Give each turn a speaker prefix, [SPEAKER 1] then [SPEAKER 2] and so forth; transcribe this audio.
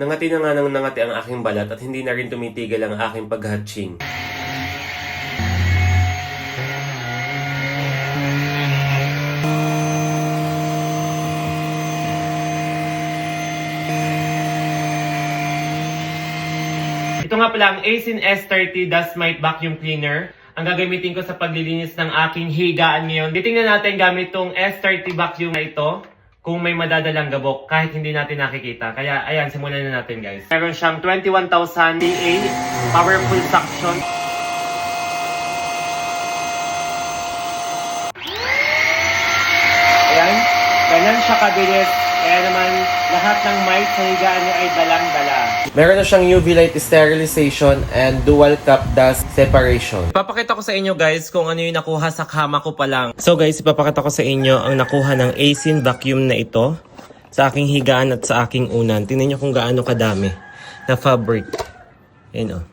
[SPEAKER 1] Nangati na nga nang nangati ang aking balat at hindi na rin tumitigil ang aking paghatching. Ito nga pala ang Asin S30 Dust Mite Vacuum Cleaner. Ang gagamitin ko sa paglilinis ng aking higaan ngayon. Titingnan natin gamit tong S30 vacuum na ito kung may madadalang gabok kahit hindi natin nakikita. Kaya ayan, simulan na natin guys. Meron siyang 21,000 PA powerful suction. Ayan, ganun siya kabilis. Kaya naman, lahat ng mic sa higaan niya ay dalang-dala. Meron na siyang UV light sterilization and dual cup dust separation. Ipapakita ko sa inyo guys kung ano yung nakuha sa kama ko pa lang. So guys, ipapakita ko sa inyo ang nakuha ng Asin vacuum na ito sa aking higaan at sa aking unan. Tingnan nyo kung gaano kadami na fabric. Ayan o.